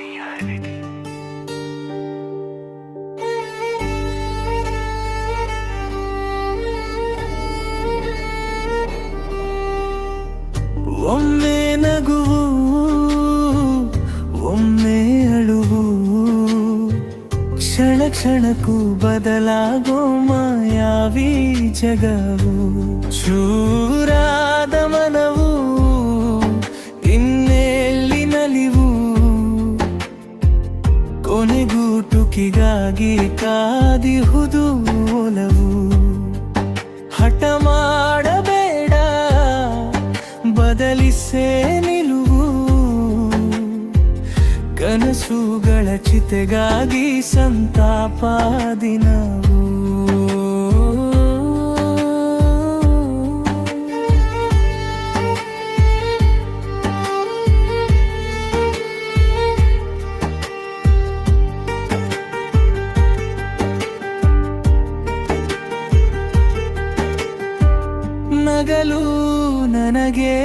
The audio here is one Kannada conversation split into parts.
familiarity. ಒಮ್ಮೆ ನಗುವು ಒಮ್ಮೆ ಅಳುವು ಕ್ಷಣ ಕ್ಷಣಕ್ಕೂ ಬದಲಾಗೋ ಮಾಯಾವಿ ಜಗವು ಚೂರಾದ ಮನವು ಕಾದಿಹುದು ಒಲವು ಹಠ ಮಾಡಬೇಡ ಬದಲಿಸೇ ನಿಲುವು. ಕನಸುಗಳ ಚಿತೆಗಾಗಿ ಸಂತಾಪ ದಿನವು. ನಗಲು ನನಗೆ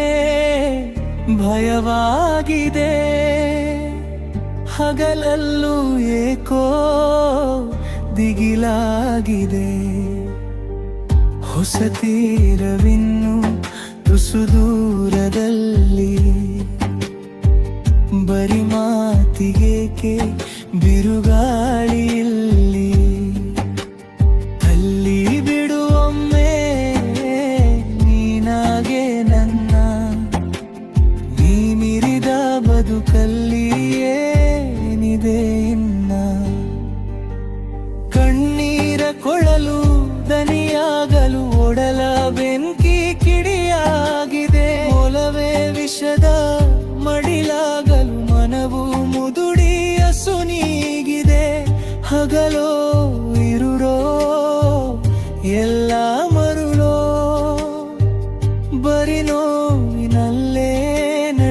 ಭಯವಾಗಿದೆ. ಹಗಲಲ್ಲೂ ಏಕೋ ದಿಗಿಲಾಗಿದೆ. ಹೊಸ ತೀರವಿನ್ನು ತುಸು ದೂರದಲ್ಲಿ. ಬರಿ ಮಾತಿಗೇಕೆ ಬಿರುಗಾಳಿಯಲ್ಲಿ ನೀ ಮಿರಿದ ಬದುಕಲ್ಲಿ ಏನಿದೆ ಇನ್ನ? ಕಣ್ಣೀರ ಕೊಳಲು ದನಿಯಾಗಲು ಒಡಲ ಬೆಂಕಿ ಕಿಡಿಯಾಗಿದೆ. ಒಲವೇ ವಿಷದ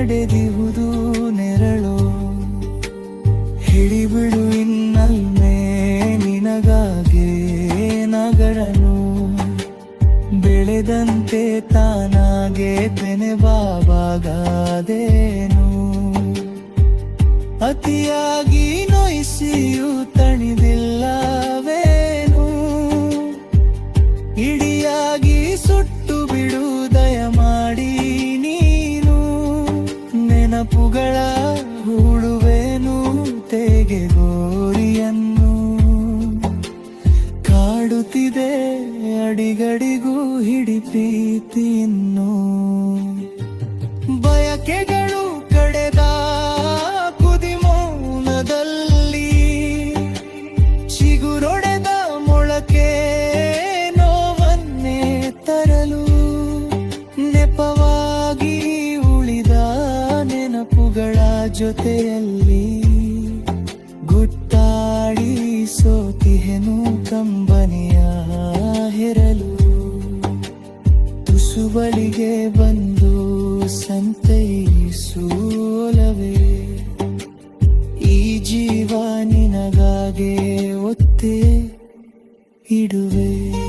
ನಡೆದಿಹುದು ನೆರಳು. ಹಿಡಿಬಿಡು ಇನ್ನಲ್ಮೇ ನಿನಗಾಗೆ ನಗರನು. ಬೆಳೆದಂತೆ ತಾನಾಗೆ ತೆನೆ ಬಾಬಾಗಾದೇನು ಅತಿಯಾಗಿ ನೋಯಿಸಿಯೂ ತಣಿದಿಲ್ಲವೇನು ನೆನಪುಗಳ ತೆಗೆ ಗೋರಿಯನ್ನು ಕಾಡುತ್ತಿದೆ ಅಡಿಗಡಿಗೂ ಹಿಡಿ ಜೊತೆಯಲ್ಲಿ ಗುಟ್ಟಾಡಿ ಸೋತಿಹೆನು ಕಂಬನಿಯ ಹೆರಲು. ತುಸು ಬಳಿಗೆ ಬಂದು ಸಂತೈಸೋಲವೇ ಈ ಜೀವ ನಿನಗಾಗೆ ಒತ್ತೆ ಇಡುವೆ.